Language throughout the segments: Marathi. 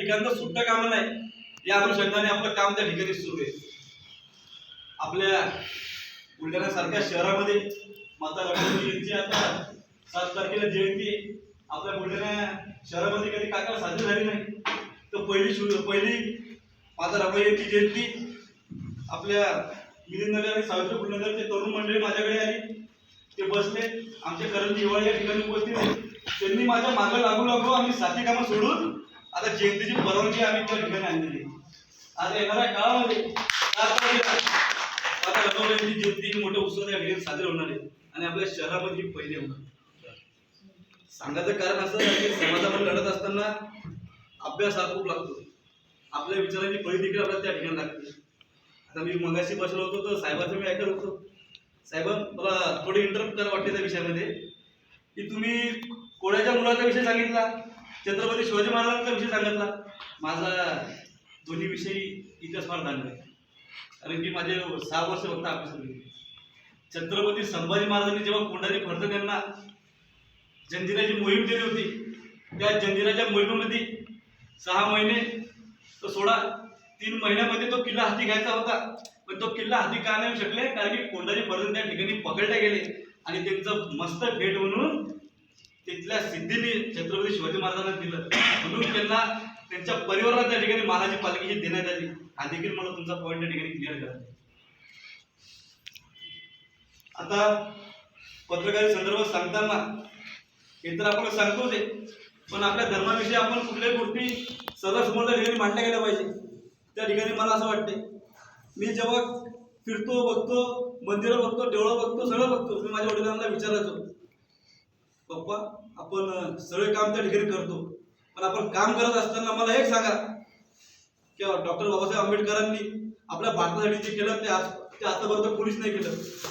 ठिकाणचं सुट्ट काम नाही. या अनुषंगाने आपलं काम त्या ठिकाणी सुरू आहे. आपल्या बुलढाण्यासारख्या शहरामध्ये माता रमाबाई यांची आता सात तारखेला जयंती आपल्या बुलढाणा शहरामध्ये कधी काका साजरी झाली नाही. तर पहिली शु पहिली माता रमाबाई यांची जयंती आपल्या मिलिंदनगर आणि सावित्री फुलनगरचे तरुण मंडळी माझ्याकडे आली. ते बसले. आमचे करंजी हिवाळी या ठिकाणी उपस्थित त्यांनी माझ्या मागं लागू लागलो आम्ही साथी कामं सोडून आता जयंतीची परवानगी आम्ही त्या ठिकाणी आणलेली आता आज येणाऱ्या काळामध्ये आता रमाबाईंची जयंती मोठ्या उत्सव या ठिकाणी साजरे होणार आहे. आणि आपल्या शहरामध्ये पहिले पहिली होणार सांगायचं कारण असं की समाजामध्ये लढत असताना अभ्यास हा खूप लागतो. आपल्या विचारांची फळी देखील आपल्याला त्या ठिकाणी लागते. आता मी मगाशी बसलो होतो तर साहेबांचं मी ऐकत होतो. साहेब मला थोडी इंटरप्ट करा वाटते त्या विषयामध्ये. की तुम्ही कोणाच्या मुलाचा विषय सांगितला. छत्रपती शिवाजी महाराजांचा विषय सांगितला. माझा दोन्ही विषयी इतिहास फार चांगला आहे कारण की माझे सहा वर्ष फक्त अभ्यास छत्रपती संभाजी महाराजांनी जेव्हा कोंडारी फडतं त्यांना जंजिराची मोहीम दिली होती त्या जंजिराच्या मोहिमेमध्ये सहा महिने तो सोळा तीन महिन्यामध्ये तो किल्ला हाती घ्यायचा होता. पण तो किल्ला हाती का नाही शकले? कारण की कोंडारी पर्यंत त्या ठिकाणी पकडले गेले आणि त्यांचं मस्त भेट म्हणून तिथल्या सिद्धीने छत्रपती शिवाजी महाराजांना दिलं. म्हणून त्यांना त्यांच्या परिवाराला त्या ठिकाणी महाराजी पालखी ही देण्यात आली. हा देखील मला तुमचा पॉईंट त्या ठिकाणी क्लिअर करा आता पत्रकारी संदर्भात सांगताना हे तर आपण सांगतोच आहे. पण आपल्या धर्माविषयी आपण कुठल्याही गोष्टी समोर त्या ठिकाणी मांडल्या गेल्या पाहिजे. त्या ठिकाणी मला असं वाटते मी जेव्हा फिरतो बघतो मंदिरं बघतो देवळं बघतो सगळं बघतो. मी माझ्या वडिलांना विचारायचो पप्पा आपण सगळे काम त्या ठिकाणी करतो. पण आपण काम करत असताना मला एक सांगा. की डॉक्टर बाबासाहेब आंबेडकरांनी आपल्या भारतासाठी जे केलं ते आज ते आतापर्यंत कोणीच नाही केलं.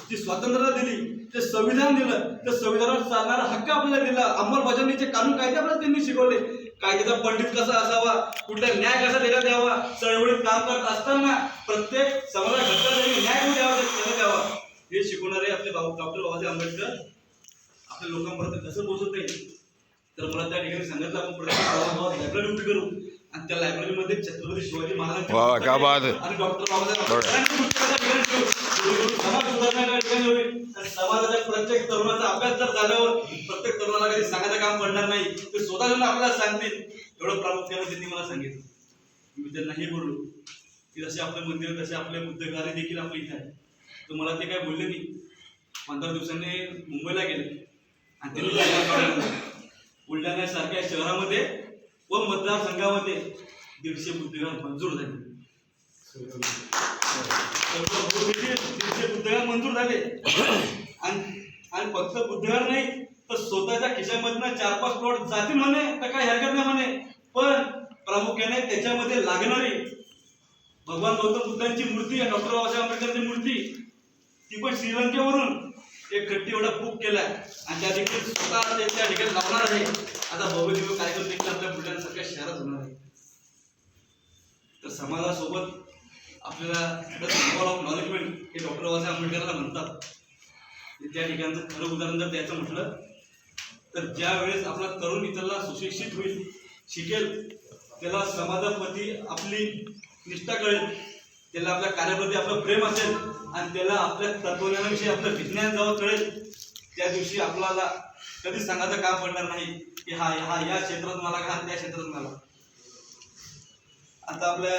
जी स्वातंत्र्यता दिली ते संविधान दिलं त्या संविधानावर चालणारा हक्क आपल्याला दिला. अंमलबजावणीचे कानून कायदे आपल्याला त्यांनी शिकवले. कायद्याचा पंडित कसा असावा कुठला न्याय कसा देण्यात द्यावा चळवळीत काम करत असताना प्रत्येक समाजा घटकासाठी न्याय द्यावा द्यावा. हे शिकवणारे आपले बाबा डॉक्टर बाबासाहेब आंबेडकर. आपल्या लोकांपर्यंत कसं पोहोचत आहे तर मला त्या ठिकाणी सांगितलं आपण प्रत्येक लायब्ररी उभी करू. आणि त्या लायब्ररीमध्ये छत्रपती शिवाजी महाराज. आणि डॉक्टर बाबासाहेब समाजाच्या प्रत्येक तरुणाचा अभ्यास जर झाल्यावर प्रत्येक तरुणाला काही सांगायचं काम पडणार नाही ते स्वतः आपल्याला सांगतील. एवढं प्रामुख्याने त्यांनी मला सांगितलं. मी त्यांना हे बोललो की जसे आपले मंदिर तसे आपले बुद्धगारे देखील आपल्या इथे आहे. तर मला ते काय बोलले नाही. पंधरा दिवसांनी मुंबईला गेले. आणि त्यांनी बुलढाण्यासारख्या शहरामध्ये व मतदारसंघामध्ये दीडशे बुद्धिगार मंजूर झाले. दीडशे दीडशे मंजूर झाले. आणि आणि फक्त बुद्धिगार नाही तर स्वतःच्या खिशामधनं चार पाच प्लॉट जातील म्हणे तर काही हरकत नाही म्हणे. पण प्रामुख्याने त्याच्यामध्ये लागणारी भगवान गौतम बुद्धांची मूर्ती डॉक्टर बाबासाहेब आंबेडकरांची मूर्ती ती पण श्रीलंकेवरून. एक गट्टी एवढा बुक केलाय. आणि त्या देखील स्वतः ते त्या ठिकाणी लावणार आहे. आता भव्य कार्यक्रम देखील आपल्या बुलढाण्यासारख्या शहरात होणार आहे. तर समाजासोबत आपल्याला नॉलेजमेंट हे डॉक्टर बाबासाहेब आंबेडकरांना म्हणतात. त्या ठिकाणचं खरं उदाहरण जर द्यायचं म्हटलं तर ज्या वेळेस आपला तरुण इतरला सुशिक्षित होईल शिकेल त्याला समाजाप्रती आपली निष्ठा कळेल. त्याला आपल्या कार्याप्रती आपलं प्रेम असेल आणि त्याला आपल्या तत्वज्ञानाविषयी आपलं विज्ञान जवळ कळेल त्या दिवशी आपल्याला कधीच सांगायचं काम पडणार नाही की हा हा या क्षेत्रात मला का त्या क्षेत्रात मला आता आपल्या